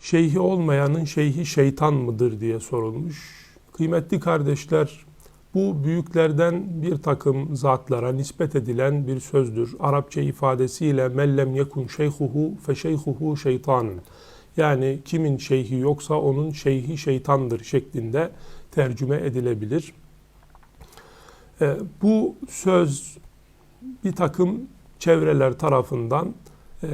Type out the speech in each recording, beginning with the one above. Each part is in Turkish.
şeyhi olmayanın şeyhi şeytan mıdır diye sorulmuş. Kıymetli kardeşler, bu büyüklerden bir takım zatlara nispet edilen bir sözdür. Arapça ifadesiyle mellem yekun şeyhuhu fe şeyhuhu şeytanın. Yani kimin şeyhi yoksa onun şeyhi şeytandır şeklinde tercüme edilebilir. E, bu söz bir takım çevreler tarafından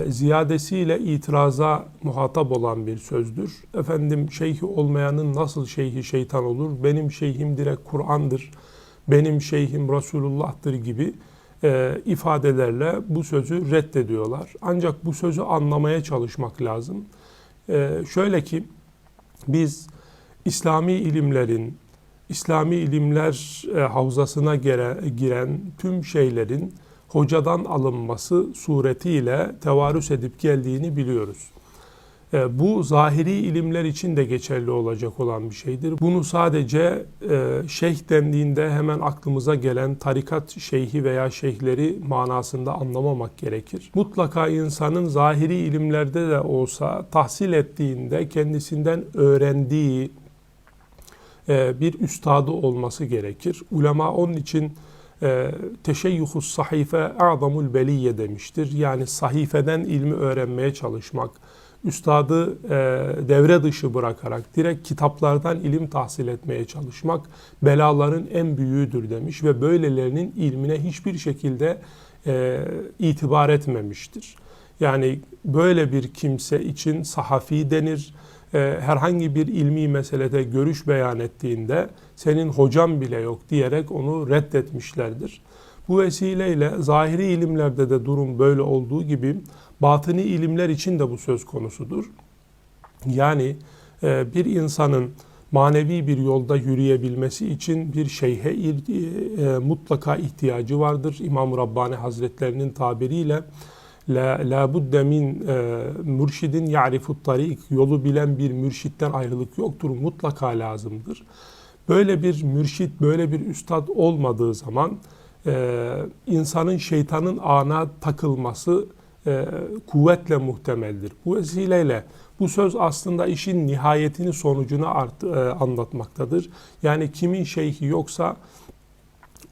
ziyadesiyle itiraza muhatap olan bir sözdür. Efendim şeyhi olmayanın nasıl şeyhi şeytan olur? Benim şeyhim direkt Kur'an'dır. Benim şeyhim Resulullah'tır gibi e, ifadelerle bu sözü reddediyorlar. Ancak bu sözü anlamaya çalışmak lazım. E, şöyle ki biz İslami ilimlerin, İslami ilimler e, havzasına gere, giren tüm şeylerin hocadan alınması suretiyle tevarüs edip geldiğini biliyoruz. E, bu zahiri ilimler için de geçerli olacak olan bir şeydir. Bunu sadece e, şeyh dendiğinde hemen aklımıza gelen tarikat şeyhi veya şeyhleri manasında anlamamak gerekir. Mutlaka insanın zahiri ilimlerde de olsa tahsil ettiğinde kendisinden öğrendiği e, bir üstadı olması gerekir. Ulema onun için e, teşeyyuhus sahife a'zamul beliye demiştir. Yani sahifeden ilmi öğrenmeye çalışmak, üstadı e, devre dışı bırakarak direkt kitaplardan ilim tahsil etmeye çalışmak belaların en büyüğüdür demiş ve böylelerinin ilmine hiçbir şekilde e, itibar etmemiştir. Yani böyle bir kimse için sahafi denir. E, herhangi bir ilmi meselede görüş beyan ettiğinde senin hocam bile yok diyerek onu reddetmişlerdir. Bu vesileyle zahiri ilimlerde de durum böyle olduğu gibi batini ilimler için de bu söz konusudur. Yani e, bir insanın manevi bir yolda yürüyebilmesi için bir şeyhe e, mutlaka ihtiyacı vardır. İmam Rabbani Hazretlerinin tabiriyle la, la budde min e, mürşidin ya'rifut tarik yolu bilen bir mürşitten ayrılık yoktur. Mutlaka lazımdır. Böyle bir mürşit, böyle bir üstad olmadığı zaman e, insanın şeytanın ağına takılması e, kuvvetle muhtemeldir. Bu vesileyle bu söz aslında işin nihayetini sonucunu art, e, anlatmaktadır. Yani kimin şeyhi yoksa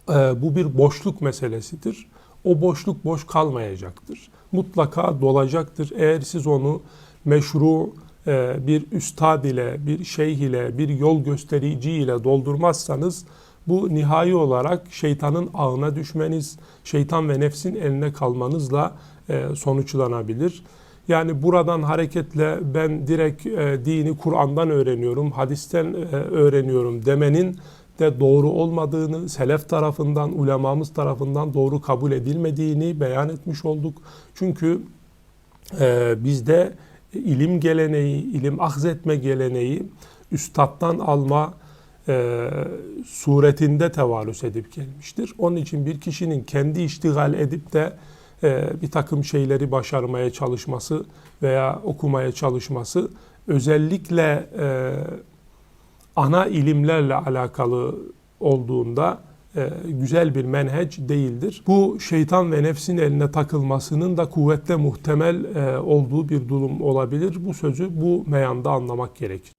e, bu bir boşluk meselesidir. O boşluk boş kalmayacaktır. Mutlaka dolacaktır. Eğer siz onu meşru e, bir üstad ile, bir şeyh ile, bir yol gösterici ile doldurmazsanız bu nihai olarak şeytanın ağına düşmeniz, şeytan ve nefsin eline kalmanızla e, sonuçlanabilir. Yani buradan hareketle ben direkt e, dini Kur'an'dan öğreniyorum, hadisten öğreniyorum demenin de doğru olmadığını, selef tarafından, ulemamız tarafından doğru kabul edilmediğini beyan etmiş olduk. Çünkü bizde ilim geleneği, ilim ahzetme geleneği üstattan alma e, suretinde tevarüs edip gelmiştir. Onun için bir kişinin kendi iştigal edip de e, bir takım şeyleri başarmaya çalışması veya okumaya çalışması özellikle e, ana ilimlerle alakalı olduğunda e, güzel bir menheç değildir. Bu şeytan ve nefsin eline takılmasının da kuvvetle muhtemel e, olduğu bir durum olabilir. Bu sözü bu meyanda anlamak gerekir.